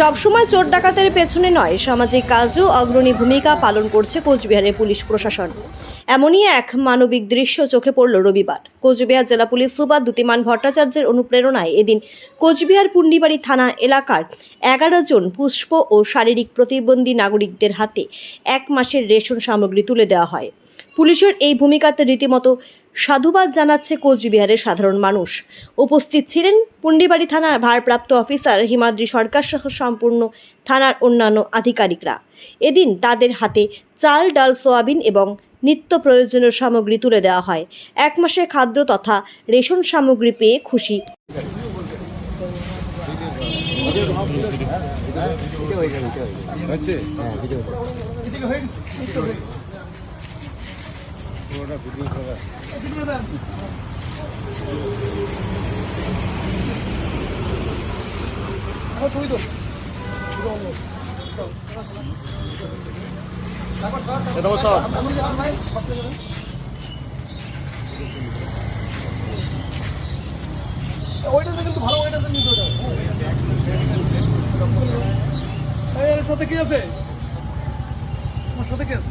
সবসময় চোর ডাকাতের পেছনে নয়, সামাজিক কাজও অগ্রণী ভূমিকা পালন করছে কোচবিহারের পুলিশ প্রশাসন। এমনই এক মানবিক দৃশ্য চোখে পড়ল রবিবার। কোচবিহার জেলা পুলিশ সুপার দ্যুতিমান ভট্টাচার্যের অনুপ্রেরণায় এদিন কোচবিহার পুন্ডিবাড়ি থানা এলাকার এগারো জন পুষ্প ও শারীরিক প্রতিবন্ধী নাগরিকদের হাতে এক মাসের রেশন সামগ্রী তুলে দেওয়া হয়। পুলিশের এই ভূমিকাতে রীতিমতো সাধুবাদ জানাচ্ছে কোচবিহারের সাধারণ মানুষ। উপস্থিত ছিলেন পুন্ডিবাড়ি থানার ভারপ্রাপ্ত অফিসার হিমাদ্রি সরকার সহ সম্পূর্ণ থানার অন্যান্য আধিকারিকরা। এদিন তাদের হাতে চাল, ডাল, সোয়াবিন এবং নিত্য প্রয়োজনীয় সামগ্রী তুলে দেওয়া হয়। এক মাসে খাদ্য তথা রেশন সামগ্রী পেয়ে খুশি। হচ্ছে পুরোটা ভিডিও করা। ওইটাতে কিন্তু ভালো ওইটাতে নিতে ওটা এই এর সাথে কি আছে? আমার সাথে কি আছে।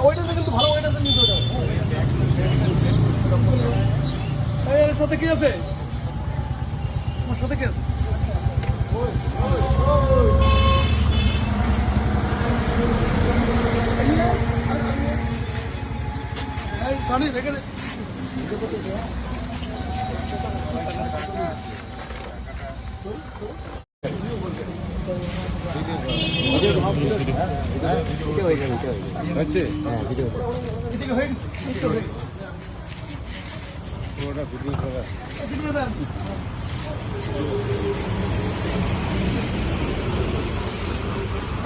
ওইটাতে কিন্তু ভালো ওইটাতে নিতে ওটা সাথে কি আছে? আমার সাথে কি আছে। 비디오도 하고 비디오 비디오 비디오 비디오 맞지? 네 비디오 비디오 회의 비디오 회의 그거라 비디오 그거라 비디오다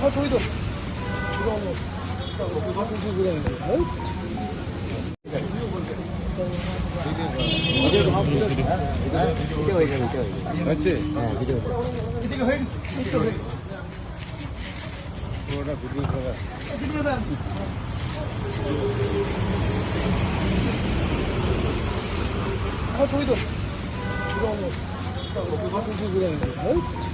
아 저기도 이거 한번 이거 한번 주고 그냥 맞지? 네, 비디오. 비디오 회의. 비디오 회의. দেন। আমার ছবি তো হচ্ছে এদিকে হয়ে গেছে। এই তো হয়ে গেছে। পুরোটা ভিডিও করা এদিকে দেন। আমার ছবি তো